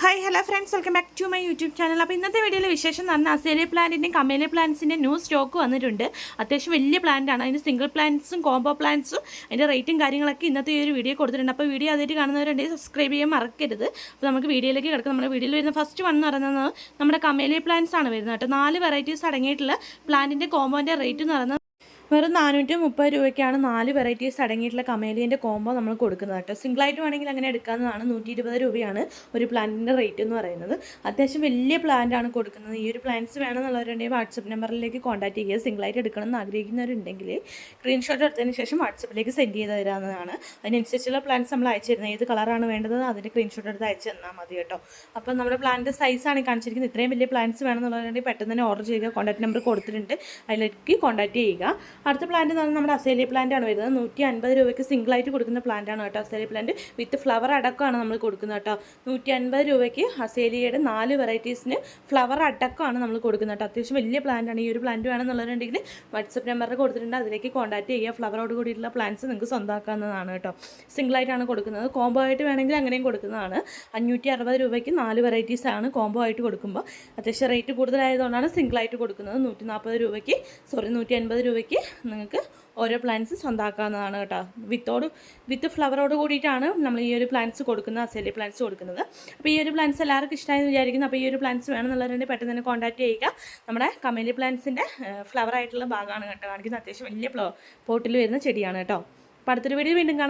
Hi hello friends welcome back to my YouTube channel അപ്പോൾ ഇന്നത്തെ വീഡിയോയിൽ വിശേഷം പറഞ്ഞാൽ അസേലിയ പ്ലാന്റിന്റെയും കമേലിയ പ്ലാന്റ്സിന്റെയും ന്യൂ സ്റ്റോക്ക് വന്നിട്ടുണ്ട്. അത്യാവശ്യം വലിയ പ്ലാന്റാണ് അതിന്റെ സിംഗിൾ പ്ലാന്റ്സും കോംബോ പ്ലാന്റ്സും അതിന്റെ റേറ്റും കാര്യങ്ങളൊക്കെ ഇന്നത്തെ ഈ ഒരു വീഡിയോ കൊടുത്തിട്ടുണ്ട്. അപ്പോൾ വീഡിയോ ആദ്യമായിട്ട് കാണുന്നവരുണ്ടെങ്കിൽ സബ്സ്ക്രൈബ് ചെയ്യാൻ മറക്കരുത്. അപ്പോൾ നമുക്ക് വീഡിയോയിലേക്ക് കിടക്കാം. നമ്മുടെ വീഡിയോയിൽ വരുന്ന ഫസ്റ്റ് വൺ എന്ന് പറയുന്നത് നമ്മുടെ കമേലിയ പ്ലാന്റ്സ് ആണ് വരുന്നത് കേട്ടോ. നാല് വെറൈറ്റീസ് അടങ്ങിയിട്ടുള്ള പ്ലാന്റിന്റെ കോമ്പോന്റെ റേറ്റ് എന്ന് പറയുന്നത് വെറും നാനൂറ്റി മുപ്പത് രൂപയ്ക്കാണ് നാല് വെറൈറ്റീസ് അടങ്ങിയിട്ടുള്ള കമേലിയന്റെ കോംബോ നമ്മൾ കൊടുക്കുന്നത് കേട്ടോ. സിംഗിളായിട്ട് വേണമെങ്കിൽ അങ്ങനെ എടുക്കാവുന്നതാണ്. നൂറ്റി ഇരുപത് രൂപയാണ് ഒരു പ്ലാന്റിന്റെ റേറ്റ് എന്ന് പറയുന്നത്. അത്യാവശ്യം വലിയ പ്ലാന്റ് ആണ് കൊടുക്കുന്നത്. ഈ ഒരു പ്ലാന്റ്സ് വേണമെന്നുള്ളവരുണ്ടെങ്കിൽ വാട്സപ്പ് നമ്പറിലേക്ക് കോൺടാക്ട് ചെയ്യുക. സിംഗിളായിട്ട് എടുക്കണം എന്ന് ആഗ്രഹിക്കുന്നവരുണ്ടെങ്കിൽ സ്ക്രീൻഷോട്ട് എടുത്തതിന് ശേഷം വാട്സപ്പിലേക്ക് സെൻഡ് ചെയ്ത് തരാവുന്നതാണ്. അതിനനുസരിച്ചുള്ള പ്ലാന്റ്സ് നമ്മൾ അയച്ചു തരുന്നത്. ഏത് കളറാണ് വേണ്ടത് അതിന്റെ സ്ക്രീൻഷോട്ട് എടുത്ത് അയച്ചു തന്നാൽ മതി കേട്ടോ. അപ്പോൾ നമ്മുടെ പ്ലാന്റ് സൈസാണ് കാണിച്ചിരിക്കുന്നത്. ഇത്രയും വലിയ പ്ലാന്റ്സ് വേണമെന്നുള്ളവരുണ്ടെങ്കിൽ പെട്ടെന്ന് തന്നെ ഓർഡർ ചെയ്യുക. കോൺടാക്ട് നമ്പർ കൊടുത്തിട്ടുണ്ട്. അതിലേക്ക് കോൺടാക്ട് ചെയ്യുക. അടുത്ത പ്ലാന്റ് എന്ന് പറഞ്ഞാൽ നമ്മുടെ അസേലി പ്ലാന്റ് ആണ് വരുന്നത്. നൂറ്റി അൻപത് രൂപയ്ക്ക് സിംഗിൾ ആയിട്ട് കൊടുക്കുന്ന പ്ലാന്റ് ആണ് കേട്ടോ അസേലി പ്ലാന്റ് വിത്ത് ഫ്ലവർ അടക്കമാണ് നമ്മൾ കൊടുക്കുന്നത് കേട്ടോ. നൂറ്റി അൻപത് രൂപയ്ക്ക് അസേലിയുടെ നാല് വെറൈറ്റീസിന് ഫ്ലവർ അടക്കമാണ് നമ്മൾ കൊടുക്കുന്നത് കേട്ടോ. അത്യാവശ്യം വലിയ പ്ലാന്റ് ആണ്. ഈ ഒരു പ്ലാന്റ് വേണമെന്നുള്ളവരുണ്ടെങ്കിൽ വാട്സപ്പ് നമ്പറിൽ കൊടുത്തിട്ടുണ്ട്. അതിലേക്ക് കോൺടാക്ട് ചെയ്യുക. ഫ്ലവറോട് കൂടിയിട്ടുള്ള പ്ലാന്റ്സ് നിങ്ങൾക്ക് സ്വന്തമാക്കാവുന്നതാണ് കേട്ടോ. സിംഗിൾ ആയിട്ടാണ് കൊടുക്കുന്നത്. കോംബോ ആയിട്ട് വേണമെങ്കിൽ അങ്ങനെയും കൊടുക്കുന്നതാണ്. അഞ്ഞൂറ്റി അറുപത് രൂപയ്ക്ക് നാല് വെറൈറ്റീസ് ആണ് കോംബോ ആയിട്ട് കൊടുക്കുമ്പോൾ. അത്യാവശ്യം റേറ്റ് കൂടുതലായതുകൊണ്ടാണ് സിംഗിൾ ആയിട്ട് കൊടുക്കുന്നത്. നൂറ്റി നാൽപ്പത് രൂപയ്ക്ക് സോറി നൂറ്റി അൻപത് രൂപയ്ക്ക് നിങ്ങൾക്ക് ഓരോ പ്ലാന്റ്സ് സ്വന്തമാക്കാവുന്നതാണ് കേട്ടോ. വിത്തോട് വിത്ത് ഫ്ലവറോട് കൂടിയിട്ടാണ് നമ്മൾ ഈ ഒരു പ്ലാന്റ്സ് കൊടുക്കുന്നത് അസേലി പ്ലാന്റ്സ് കൊടുക്കുന്നത്. അപ്പോൾ ഈ ഒരു പ്ലാന്റ്സ് എല്ലാവർക്കും ഇഷ്ടമായെന്ന് വിചാരിക്കുന്നു. അപ്പോൾ ഈ ഒരു പ്ലാന്റ്സ് വേണമെന്നുള്ളവരുണ്ടെങ്കിൽ പെട്ടെന്ന് തന്നെ കോൺടാക്ട് ചെയ്യുക. നമ്മുടെ കമേലി പ്ലാന്റ്സിന്റെ ഫ്ലവർ ആയിട്ടുള്ള ഭാഗമാണ് കേട്ടോ. കാണിക്കുന്നത്. അത്യാവശ്യം വലിയ പോട്ടിൽ വരുന്ന ചെടിയാണ് കേട്ടോ. അപ്പോൾ അടുത്തൊരു വീഡിയോ വീണ്ടും കാണാം.